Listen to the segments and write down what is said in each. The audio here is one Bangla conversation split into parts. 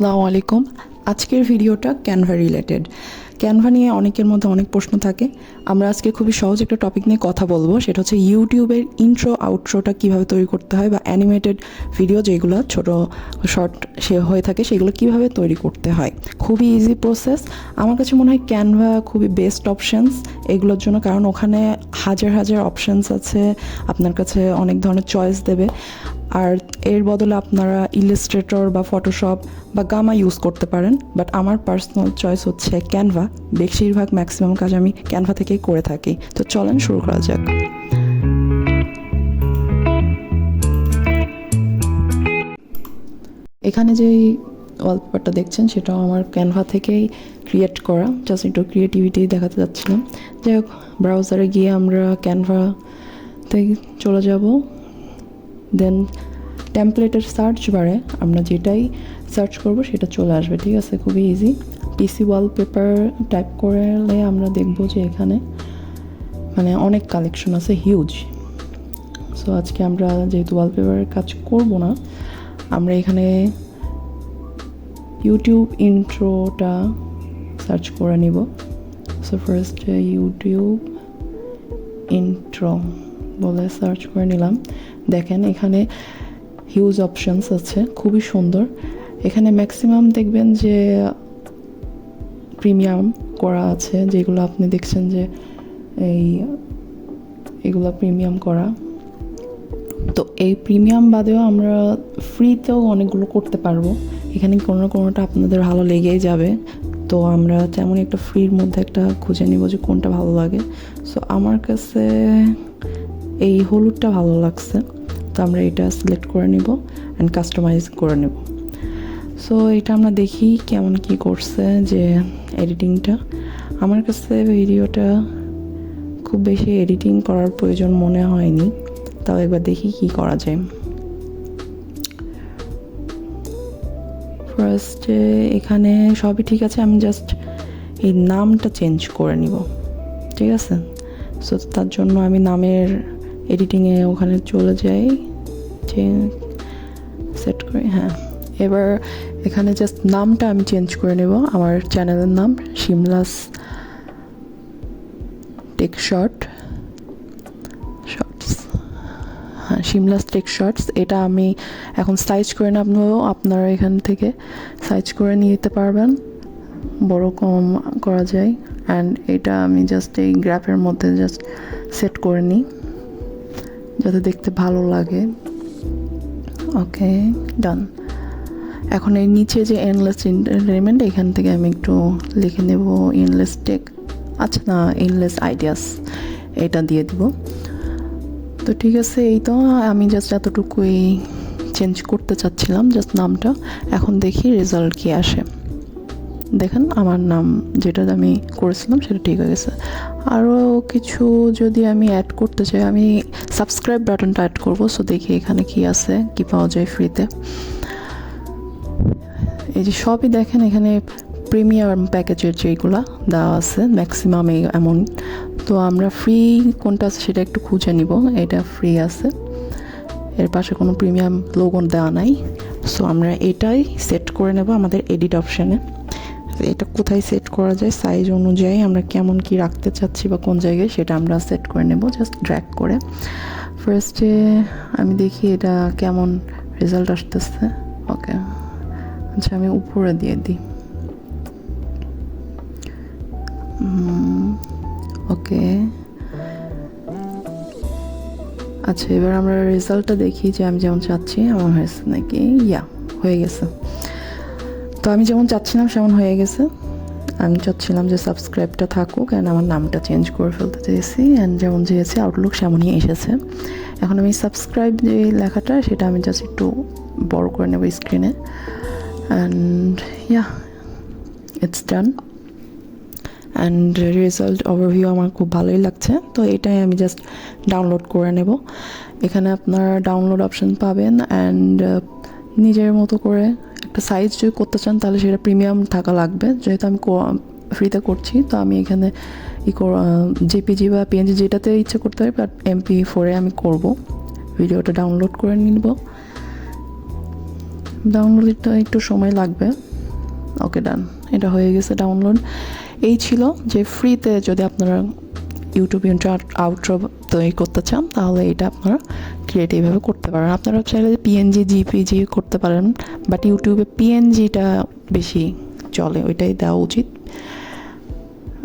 আসসালামু আলাইকুম। আজকের ভিডিওটা ক্যানভা রিলেটেড ক্যানভা নিয়ে অনেকের মধ্যে অনেক প্রশ্ন থাকে। আমরা আজকে খুবই সহজ একটা টপিক নিয়ে কথা বলব। সেটা হচ্ছে ইউটিউবের ইন্ট্রো আউট্রোটা কীভাবে তৈরি করতে হয় বা অ্যানিমেটেড ভিডিও যেগুলো ছোট শর্ট সে হয়ে থাকে, সেগুলো কীভাবে তৈরি করতে হয়। খুবই ইজি প্রসেস আমার কাছে মনে হয় ক্যানভা খুবই বেস্ট অপশানস এগুলোর জন্য, কারণ ওখানে হাজার হাজার অপশানস আছে। আপনার কাছে অনেক ধরনের চয়েস দেবে। আর এর বদলে আপনারা ইলিস্ট্রেটর বা ফটোশপ বা গামা ইউজ করতে পারেন বাট আমার পার্সোনাল চয়েস হচ্ছে ক্যানভা বেশিরভাগ ম্যাক্সিমাম কাজ আমি ক্যানভা থেকেই করে থাকি। তো চলেন শুরু করা যাক। এখানে যে ওয়ালপেপারটা দেখছেন, সেটাও আমার ক্যানভা থেকেই ক্রিয়েট করা। জাস্ট একটু ক্রিয়েটিভিটি দেখাতে যাচ্ছিলাম যাই হোক ব্রাউজারে গিয়ে আমরা ক্যানভাতে চলে যাব। দেন টেমপ্লেটের সার্চ বারে আমরা যেটাই সার্চ করব সেটা চলে আসবে, ঠিক আছে? খুবই ইজি পিসি ওয়ালপেপার টাইপ করলে আমরা দেখব যে এখানে মানে অনেক কালেকশন আছে হিউজ সো আজকে আমরা যেহেতু ওয়ালপেপারের কাজ করব না, আমরা এখানে ইউটিউব ইন্ট্রোটা সার্চ করে নিব। সো ফার্স্ট ইউটিউব ইন্ট্রো বলে সার্চ করে নিলাম। দেখেন এখানে হিউজ অপশানস আছে, খুবই সুন্দর। এখানে ম্যাক্সিমাম দেখবেন যে প্রিমিয়াম করা আছে, যেগুলো আপনি দেখছেন যে এই, এগুলো প্রিমিয়াম করা। তো এই প্রিমিয়াম বাদেও আমরা ফ্রিতেও অনেকগুলো করতে পারব। এখানে কোনো না কোনোটা আপনাদের ভালো লেগেই যাবে। তো আমরা তেমন একটা ফ্রির মধ্যে একটা খুঁজে নিব যে কোনটা ভালো লাগে। সো আমার কাছে এই হলুদটা ভালো লাগছে। তো আমরা এটা সিলেক্ট করে নিব অ্যান্ড কাস্টমাইজ করে নেব। সো এটা আমরা দেখি কেমন কি করছে যে এডিটিংটা আমার কাছে ভিডিওটা খুব বেশি এডিটিং করার প্রয়োজন মনে হয়নি। তাও একবার দেখি কি করা যায়। ফার্স্টে এখানে সবই ঠিক আছে, আমি জাস্ট এই নামটা চেঞ্জ করে নিব। ঠিক আছে? সো তার জন্য আমি নামের এডিটিংয়ে ওখানে চলে যাই চেঞ্জ সেট করে হ্যাঁ। এবার এখানে জাস্ট নামটা আমি চেঞ্জ করে নেব, আমার চ্যানেলের নাম শিমলাস টেক শর্ট শর্টস হ্যাঁ শিমলাস টেক শর্টস এটা আমি এখন সাইজ করে নেব আপনারা এখান থেকে সাইজ করে নিতে পারবেন, বড় কম করা যায়। অ্যান্ড এটা আমি জাস্ট এই গ্রাফের মধ্যে জাস্ট সেট করে নিই। যাতে দেখতে ভালো লাগে। ওকে ডান এখন এই নিচে যে এনলেস এন্টারটেনমেন্ট এখান থেকে আমি একটু লিখে নেব ইনলেস টেক আচ্ছা না ইনলেস আইডিয়াস এটা দিয়ে দিব। তো ঠিক আছে, এই তো, আমি জাস্ট এতটুকুই চেঞ্জ করতে চাচ্ছিলাম জাস্ট নামটা। এখন দেখি রেজাল্ট কী আসে। দেখেন আমার নাম যেটা আমি করেছিলাম সেটা ঠিক হয়ে গেছে। আরও কিছু যদি আমি অ্যাড করতে চাই, আমি সাবস্ক্রাইব বাটনটা অ্যাড করব সো দেখি এখানে কি আছে, কি পাওয়া যায় ফ্রিতে এই যে সবই দেখেন, এখানে প্রিমিয়াম প্যাকেজের যেগুলো দেওয়া আছে ম্যাক্সিমাম এই এমন তো আমরা ফ্রি কোনটা আছে সেটা একটু খুঁজে নিব, এটা ফ্রি আছে। এর পাশে কোনো প্রিমিয়াম লোগন দেওয়া নাই। সো আমরা এটাই সেট করে নেব আমাদের এডিট অপশানে এটা কোথায় সেট করা যায় সাইজ অনুযায়ী আমরা কেমন কি রাখতে চাচ্ছি বা কোন জায়গায় সেটা আমরা সেট করে নেব জাস্ট ড্র্যাক করে। ফার্স্টে আমি দেখি এটা কেমন রেজাল্ট আসতেছে। ওকে আচ্ছা আমি উপরে দিয়ে দিই। ওকে আচ্ছা এবার আমরা রেজাল্টটা দেখি যে আমি যেমন চাচ্ছি এমন হয়েছে নাকি? ইয়া হয়ে গেছে। তো আমি যেমন চাচ্ছিলাম সেমন হয়ে গেছে। আমি চাচ্ছিলাম যে সাবস্ক্রাইবটা থাকুক অ্যান্ড আমার নামটা চেঞ্জ করে ফেলতে চেয়েছি অ্যান্ড যেমন চেয়েছি আউটলুক সেমনই এসেছে। এখন আমি সাবস্ক্রাইব যে লেখাটা সেটা আমি জাস্ট একটু বড় করে নেব স্ক্রিনে and yeah it's done and result overview আমার খুব ভালোই লাগছে। তো এটাই আমি জাস্ট ডাউনলোড করে নেব। এখানে আপনারা ডাউনলোড অপশন পাবেন অ্যান্ড নিজের মতো করে সাইজ যদি করতে চান, তাহলে সেটা প্রিমিয়াম থাকা লাগবে। যেহেতু আমি ফ্রিতে করছি, তো আমি এখানে ই জেপিজি বা পিএনজি যেটাতে ইচ্ছে করতে পারি বাট এমপি ফোরে আমি করব। ভিডিওটা ডাউনলোড করে নিব। ডাউনলোডটা একটু সময় লাগবে। ওকে ডান এটা হয়ে গেছে ডাউনলোড এই ছিল যে ফ্রিতে যদি আপনারা ইউটিউব ইন্ট্রো আউট্রো তৈরি করতে চান, তাহলে এটা আপনারা ক্রিয়েট এইভাবে করতে পারেন। আপনারা চাইলে পিএনজি জিপিজি করতে পারেন বাট ইউটিউবে পিএনজিটা বেশি চলে, ওইটাই দেওয়া উচিত।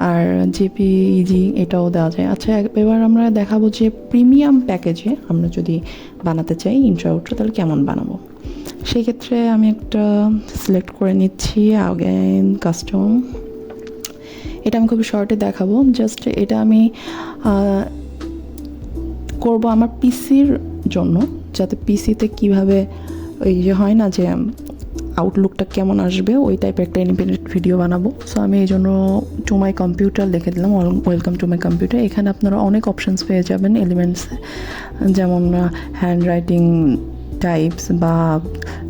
আর জেপিইজি এটাও দেওয়া যায়। আচ্ছা এবার আমরা দেখাবো যে প্রিমিয়াম প্যাকেজে আমরা যদি বানাতে চাই ইন্ট্রো আউট্রো তাহলে কেমন বানাবো? সেই ক্ষেত্রে আমি একটা সিলেক্ট করে নিচ্ছি আগেন কাস্টম এটা আমি খুব শর্টে দেখাবো। জাস্ট এটা আমি করব আমার পিসির জন্য, যাতে পিসিতে কীভাবে ওই যে হয় না যে আউটলুকটা কেমন আসবে, ওই টাইপের একটা ইন্ডিপেন্ডেন্ট ভিডিও বানাবো। সো আমি এই জন্য টু মাই কম্পিউটার লিখে দিলাম ওয়েলকাম টু মাই কম্পিউটার এখানে আপনারা অনেক অপশানস পেয়ে যাবেন এলিমেন্টসে যেমন হ্যান্ড রাইটিং টাইপস বা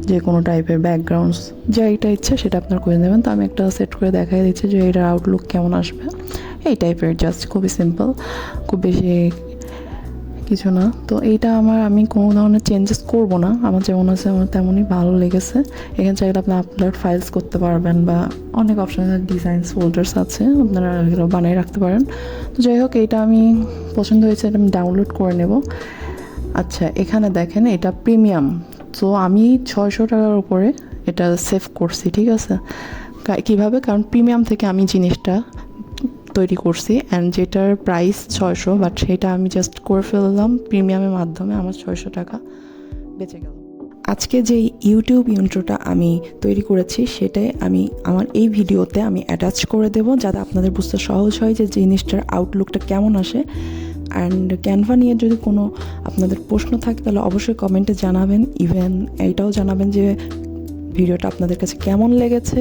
যে কোনো টাইপের ব্যাকগ্রাউন্ডস যা এটা ইচ্ছা সেটা আপনার করে নেবেন। তো আমি একটা সেট করে দেখাই দিচ্ছি যে এটার আউটলুক কেমন আসবে। এই টাইপের জাস্ট খুবই সিম্পল খুব বেশি কিছু না। তো এইটা আমার, আমি কোনো ধরনের চেঞ্জেস করব না। আমার যেমন আছে আমার তেমনই ভালো লেগেছে। এখানে চাইলে আপনি আপলোড ফাইলস করতে পারবেন বা অনেক অপশন ডিজাইনস ফোল্ডার্স আছে। আপনারা এগুলো বানিয়ে রাখতে পারেন। তো যাই হোক, এইটা আমি পছন্দ হয়েছে, এটা আমি ডাউনলোড করে নেব। আচ্ছা এখানে দেখেন এটা প্রিমিয়াম। তো আমি ছয়শো টাকার উপরে এটা সেভ করছি, ঠিক আছে? কীভাবে? কারণ প্রিমিয়াম থেকে আমি জিনিসটা তৈরি করছি অ্যান্ড যেটার প্রাইস ছয়শো বাট সেটা আমি জাস্ট করে ফেললাম প্রিমিয়ামের মাধ্যমে, আমার ছয়শো টাকা বেঁচে গেল। আজকে যে ইউটিউব ইন্ট্রোটা আমি তৈরি করেছি, সেটাই আমি আমার এই ভিডিওতে আমি অ্যাটাচ করে দেব, যাতে আপনাদের বুঝতে সহজ হয় যে জিনিসটার আউটলুকটা কেমন আসে। অ্যান্ড ক্যানভা নিয়ে যদি কোনো আপনাদের প্রশ্ন থাকে, তাহলে অবশ্যই কমেন্টে জানাবেন। ইভেন এইটাও জানাবেন যে ভিডিওটা আপনাদের কাছে কেমন লেগেছে।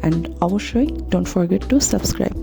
অ্যান্ড অবশ্যই ডোন্ট ফরগেট টু সাবস্ক্রাইব